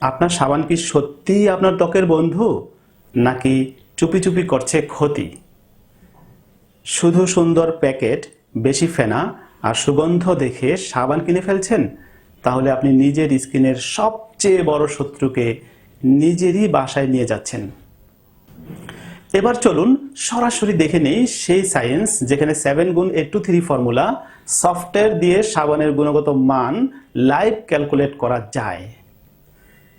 আপনার সাবান কি সত্যিই আপনার ত্বকের বন্ধু? নাকি চুপি চুপি করছে ক্ষতি? শুধু সুন্দর প্যাকেট, বেশি ফেনা আর সুগন্ধ দেখে সাবান কিনে ফেলছেন, তাহলে আপনি নিজের স্কিনের সবচেয়ে বড় শত্রুকে নিজেরই বাসায় নিয়ে যাচ্ছেন। এবার চলুন সরাসরি দেখে নেই সেই সায়েন্স, যেখানে সেভেন গুণ eight two three formula software দিয়ে সাবানের গুণগত মান লাইভ ক্যালকুলেট করা যায়।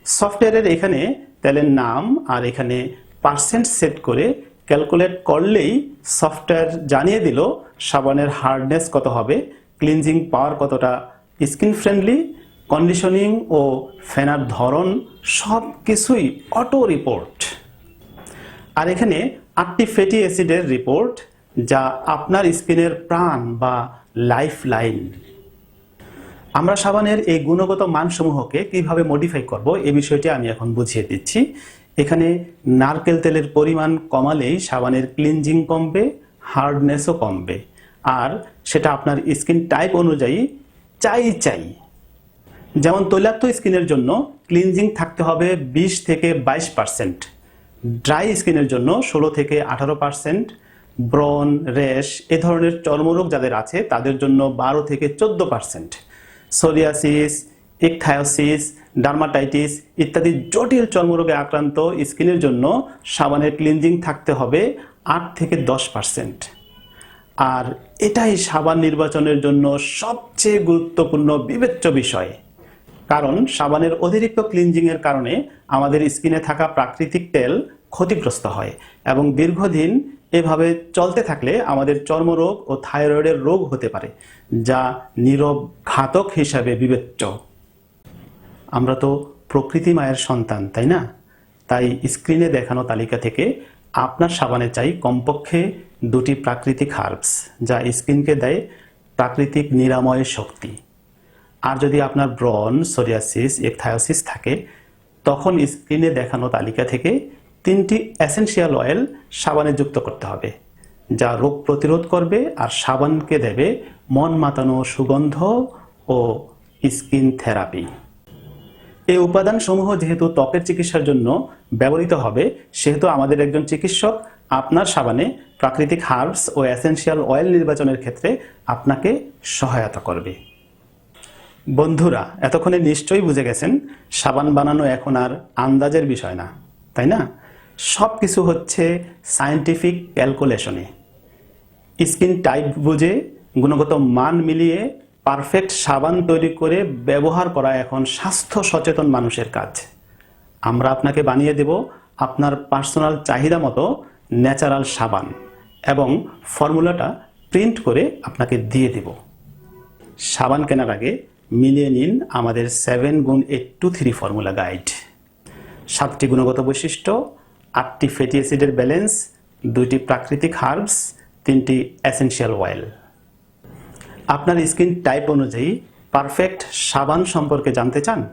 সফটওয়্যারের এখানে তেলের নাম আর এখানে পার্সেন্ট সেট করে ক্যালকুলেট করলেই সফটওয়্যার জানিয়ে দিল সাবানের হার্ডনেস কত হবে ক্লিনজিং পাওয়ার কতটা স্কিন ফ্রেন্ডলি কন্ডিশনিং ও ফেনার ধরন সব কিছুই অটো রিপোর্ট আর এখানে আটটি ফ্যাটি অ্যাসিডের রিপোর্ট যা আপনার স্কিনের প্রাণ বা লাইফ লাইন আমরা সাবানের এই গুণগত মানসমূহকে কীভাবে মডিফাই করব এই বিষয়টি আমি এখন বুঝিয়ে দিচ্ছি। এখানে নারকেল তেলের পরিমাণ কমালেই সাবানের ক্লিনজিং কমবে হার্ডনেসও কমবে। আর সেটা আপনার স্কিন টাইপ অনুযায়ী চাই চাই। যেমন তৈলাক্ত স্কিনের জন্য ক্লিনজিং থাকতে হবে বিশ থেকে বাইশ পার্সেন্ট ড্রাই স্কিনের জন্য ষোলো থেকে আঠারো পার্সেন্ট ব্রন রেশ, এ ধরনের চর্মরোগ যাদের আছে তাদের জন্য বারো থেকে চোদ্দ পার্সেন্ট সোরিয়াসিস ইকথায়োসিস ডার্মাটাইটিস ইত্যাদি জটিল চর্মরোগে আক্রান্ত স্কিনের জন্য সাবানের ক্লিনজিং থাকতে হবে আট থেকে দশ পার্সেন্ট আর এটাই সাবান নির্বাচনের জন্য সবচেয়ে গুরুত্বপূর্ণ বিবেচ্য বিষয়। কারণ সাবানের অতিরিক্ত ক্লিনজিংয়ের কারণে আমাদের স্কিনে থাকা প্রাকৃতিক তেল ক্ষতিগ্রস্ত হয় এবং দীর্ঘদিন এভাবে চলতে থাকলে আমাদের চর্মরোগ ও থাইরয়েডের রোগ হতে পারে, যা নীরব ঘাতক হিসাবে বিবেচ্য। আমরা তো প্রকৃতি মায়ের সন্তান, তাই না? তাই স্ক্রিনে দেখানো তালিকা থেকে আপনার সাবানে চাই কমপক্ষে দুটি প্রাকৃতিক হার্বস, যা স্কিনকে দেয় প্রাকৃতিক নিরাময়ের শক্তি। আর যদি আপনার ব্রন সোরিয়াসিস, একথায়োসিস থাকে, তখন স্ক্রিনে দেখানো তালিকা থেকে তিনটি অ্যাসেনশিয়াল অয়েল সাবানে যুক্ত করতে হবে, যা রোগ প্রতিরোধ করবে আর সাবানকে দেবে মন মাতানো সুগন্ধ ও স্কিন থেরাপি এই উপাদানসমূহ যেহেতু ত্বকের চিকিৎসার জন্য ব্যবহৃত হবে, সেহেতু আমাদের একজন চিকিৎসক আপনার সাবানে প্রাকৃতিক হার্বস ও অ্যাসেনশিয়াল অয়েল নির্বাচনের ক্ষেত্রে আপনাকে সহায়তা করবে। বন্ধুরা, এতক্ষণে নিশ্চয়ই বুঝে গেছেন, সাবান বানানো এখন আর আন্দাজের বিষয় না, তাই না? সব কিছু হচ্ছে সায়েন্টিফিক ক্যালকুলেশনে স্কিন টাইপ বুঝে, গুণগত মান মিলিয়ে পারফেক্ট সাবান তৈরি করে ব্যবহার করা এখন স্বাস্থ্য সচেতন মানুষের কাজ। আমরা আপনাকে বানিয়ে দেব আপনার পার্সোনাল চাহিদা মতো ন্যাচারাল সাবান এবং ফর্মুলাটা প্রিন্ট করে আপনাকে দিয়ে দেব। সাবান কেনার আগে মিলিয়ে নিন আমাদের সেভেন গুণ eight two three formula guide সাতটি গুণগত বৈশিষ্ট্য আটটি ফ্যাটি অ্যাসিডের ব্যালেন্স দুইটি প্রাকৃতিক হার্বস তিনটি অ্যাসেনশিয়াল অয়েল আপনার স্কিন টাইপ অনুযায়ী পারফেক্ট সাবান সম্পর্কে জানতে চান?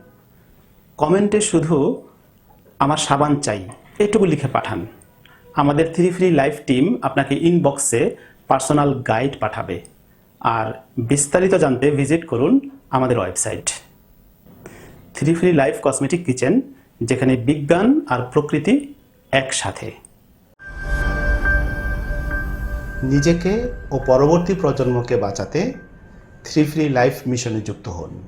কমেন্টে শুধু আমার সাবান চাই, এটুকু লিখে পাঠান। আমাদের থ্রি ফ্রি লাইফ টিম আপনাকে ইনবক্সে পার্সোনাল গাইড পাঠাবে। আর বিস্তারিত জানতে ভিজিট করুন আমাদের website three free life cosmetic kitchen যেখানে বিজ্ঞান আর প্রকৃতি একসাথে। নিজেকে ও পরবর্তী প্রজন্মকে বাঁচাতে থ্রি ফ্রি লাইফ মিশনে যুক্ত হন।